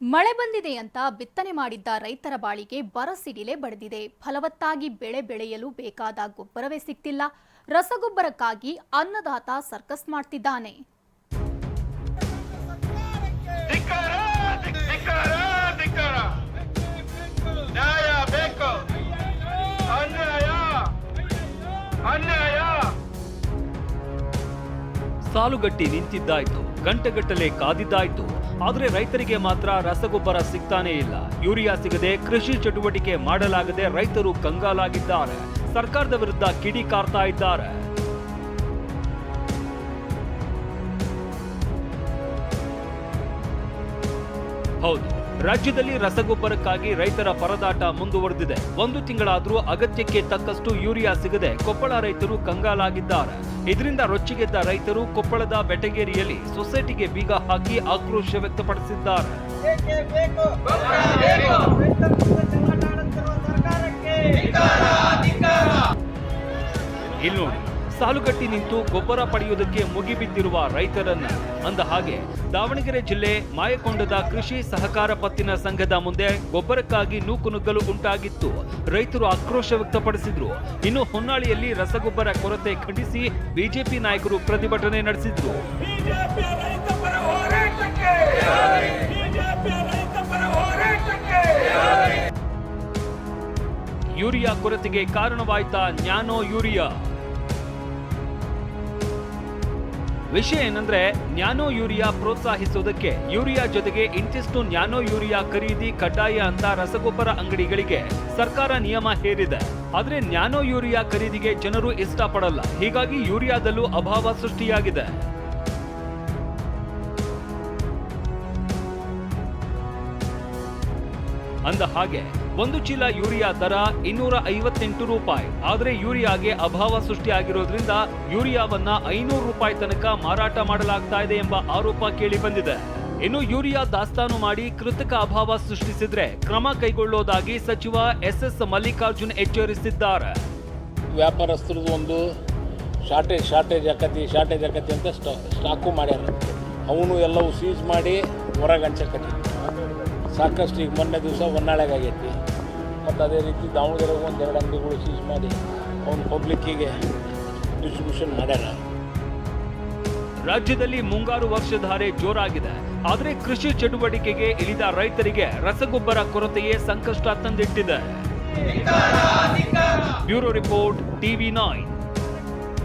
ಮಳೆ ಬಂದಿದೆ ಅಂತ ಬಿತ್ತನೆ ಮಾಡಿದ್ದ ರೈತರ ಬಾಳಿಗೆ ಬರಸಿಡಿಲೆ ಬಡಿದಿದೆ. ಫಲವತ್ತಾಗಿ ಬೆಳೆ ಬೆಳೆಯಲು ಬೇಕಾದ ಗೊಬ್ಬರವೇ ಸಿಗ್ತಿಲ್ಲ ರಸಗೊಬ್ಬರಕ್ಕಾಗಿ ಅನ್ನದಾತ ಸರ್ಕಸ್ ಮಾಡ್ತಿದ್ದಾನೆ. ಸಾಲುಗಟ್ಟಿ ನಿಂತಿದ್ದಾಯ್ತು, ಗಂಟೆಗಟ್ಟಲೆ ಕಾದಿದ್ದಾಯ್ತು. ಆದರೆ ರೈತರಿಗೆ ಮಾತ್ರ ರಸಗೊಬ್ಬರ ಸಿಗ್ತಾನೇ ಇಲ್ಲ. ಯೂರಿಯಾ ಸಿಗದೆ ಕೃಷಿ ಚಟುವಟಿಕೆ ಮಾಡಲಾಗದೆ ರೈತರು ಕಂಗಾಲಾಗಿದ್ದಾರೆ. ಸರ್ಕಾರದ ವಿರುದ್ಧ ಕಿಡಿ ಕಾರ್ತಾ ಇದ್ದಾರೆ. ಹೌದು. ರಾಜ್ಯದಲ್ಲಿ ರಸಗೊಬ್ಬರಕ್ಕಾಗಿ ರೈತರ ಪರದಾಟ ಮುಂದುವರೆದಿದೆ. ಒಂದು ತಿಂಗಳಾದರೂ ಅಗತ್ಯಕ್ಕೆ ತಕ್ಕಷ್ಟು ಯೂರಿಯಾ ಸಿಗದೆ ಕೊಪ್ಪಳ ರೈತರು ಕಂಗಾಲಾಗಿದ್ದಾರೆ. ಇದರಿಂದ ರೊಚ್ಚಿಗೆದ್ದ ರೈತರು ಕೊಪ್ಪಳದ ಬೆಟಗೇರಿಯಲ್ಲಿ ಸೊಸೈಟಿಗೆ ಬೀಗ ಹಾಕಿ ಆಕ್ರೋಶ ವ್ಯಕ್ತಪಡಿಸಿದ್ದಾರೆ. ಬೇಕೇ ಸಾಲುಗಟ್ಟಿ ನಿಂತು ಗೊಬ್ಬರ ಪಡೆಯುವುದಕ್ಕೆ ಮುಗಿಬಿದ್ದಿರುವ ರೈತರನ್ನ ಅಂದ ಹಾಗೆ ದಾವಣಗೆರೆ ಜಿಲ್ಲೆ ಮಾಯಕೊಂಡದ ಕೃಷಿ ಸಹಕಾರ ಪತ್ತಿನ ಸಂಘದ ಮುಂದೆ ಗೊಬ್ಬರಕ್ಕಾಗಿ ನೂಕುನುಗ್ಗಲು ಉಂಟಾಗಿತ್ತು. ರೈತರು ಆಕ್ರೋಶ ವ್ಯಕ್ತಪಡಿಸಿದ್ರು. ಇನ್ನು ಹೊನ್ನಾಳಿಯಲ್ಲಿ ರಸಗೊಬ್ಬರ ಕೊರತೆ ಖಂಡಿಸಿ ಬಿಜೆಪಿ ನಾಯಕರು ಪ್ರತಿಭಟನೆ ನಡೆಸಿದ್ರು. ಯೂರಿಯಾ ಕೊರತೆಗೆ ಕಾರಣವಾಯ್ತಾ ನ್ಯಾನೋ ಯೂರಿಯಾ. ವಿಷಯ ಏನಂದ್ರೆ, ನ್ಯಾನೋ ಯೂರಿಯಾ ಪ್ರೋತ್ಸಾಹಿಸೋದಕ್ಕೆ ಯೂರಿಯಾ ಜೊತೆಗೆ ಇಂತಿಷ್ಟು ನ್ಯಾನೋ ಯೂರಿಯಾ ಖರೀದಿ, ಕಡ್ಡಾಯ ಅಂತ ರಸಗೊಬ್ಬರ ಅಂಗಡಿಗಳಿಗೆ ಸರ್ಕಾರ ನಿಯಮ ಹೇರಿದೆ. ಆದ್ರೆ ನ್ಯಾನೋ ಯೂರಿಯಾ ಖರೀದಿಗೆ ಜನರು ಇಷ್ಟಪಡಲ್ಲ. ಹೀಗಾಗಿ ಯೂರಿಯಾದಲ್ಲೂ ಅಭಾವ ಸೃಷ್ಟಿಯಾಗಿದೆ. ಅಂದ ಹಾಗೆ, ಒಂದು ಚೀಲ ಯೂರಿಯಾ ದರ ಇನ್ನೂರ ಐವತ್ತೆಂಟು ರೂಪಾಯಿ. ಆದರೆ ಯೂರಿಯಾಗೆ ಅಭಾವ ಸೃಷ್ಟಿಯಾಗಿರೋದ್ರಿಂದ ಯೂರಿಯಾವನ್ನ ಐನೂರು ರೂಪಾಯಿ ತನಕ ಮಾರಾಟ ಮಾಡಲಾಗ್ತಾ ಇದೆ ಎಂಬ ಆರೋಪ ಕೇಳಿ ಬಂದಿದೆ. ಇನ್ನು ಯೂರಿಯಾ ದಾಸ್ತಾನು ಮಾಡಿ ಕೃತಕ ಅಭಾವ ಸೃಷ್ಟಿಸಿದ್ರೆ ಕ್ರಮ ಕೈಗೊಳ್ಳೋದಾಗಿ ಸಚಿವ ಎಸ್ ಎಸ್ ಮಲ್ಲಿಕಾರ್ಜುನ್ ಎಚ್ಚರಿಸಿದ್ದಾರೆ. ವ್ಯಾಪಾರಸ್ಥರದ್ದು ಒಂದು ಶಾರ್ಟೇಜ್ ಶಾರ್ಟೇಜ್ ಆಕತಿ ಶಾರ್ಟೇಜ್ ಆಕತಿ ಅಂತ ಸ್ಟಾ, ಸ್ಟಾಕು ಮಾಡ್ಯಾರ. ಅವನು ಎಲ್ಲವೂ ಸೀಸ್ ಮಾಡಿ ಹೊರಗೆ ಹಂಚಕತಿ ಸಾಕಷ್ಟು ಈಗ ಮೊನ್ನೆ ದಿವಸ ಹೊನ್ನಾಳೆಗೆ ಆಗೈತಿ. ಮತ್ತು ಅದೇ ರೀತಿ ದಾವಣಗೆರೆಗೆ ಒಂದು ಎರಡು ಅಂಗಡಿಗಳು ಸೀಸ್ ಮಾಡಿ ಅವ್ನು ಪಬ್ಲಿಕ್ಕಿಗೆ ಡಿಸ್ಟ್ರಿಬ್ಯೂಷನ್ ಮಾಡ್ಯಾರ. ರಾಜ್ಯದಲ್ಲಿ ಮುಂಗಾರು ವರ್ಷಧಾರೆ ಜೋರಾಗಿದೆ. ಆದರೆ ಕೃಷಿ ಚಟುವಟಿಕೆಗೆ ಇಳಿದ ರೈತರಿಗೆ ರಸಗೊಬ್ಬರ ಕೊರತೆಯೇ ಸಂಕಷ್ಟ ತಂದಿಟ್ಟಿದೆ. Bureau report TV nine.